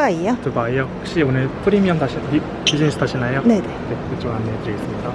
두바이요? 두바이요. 혹시 오늘 프리미엄 타시 비, 비즈니스 타시나요? 네네. 네, 그쪽 안내해 드리겠습니다.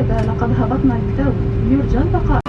لقد هبطنا الكتاب؟ يرجى البقاء.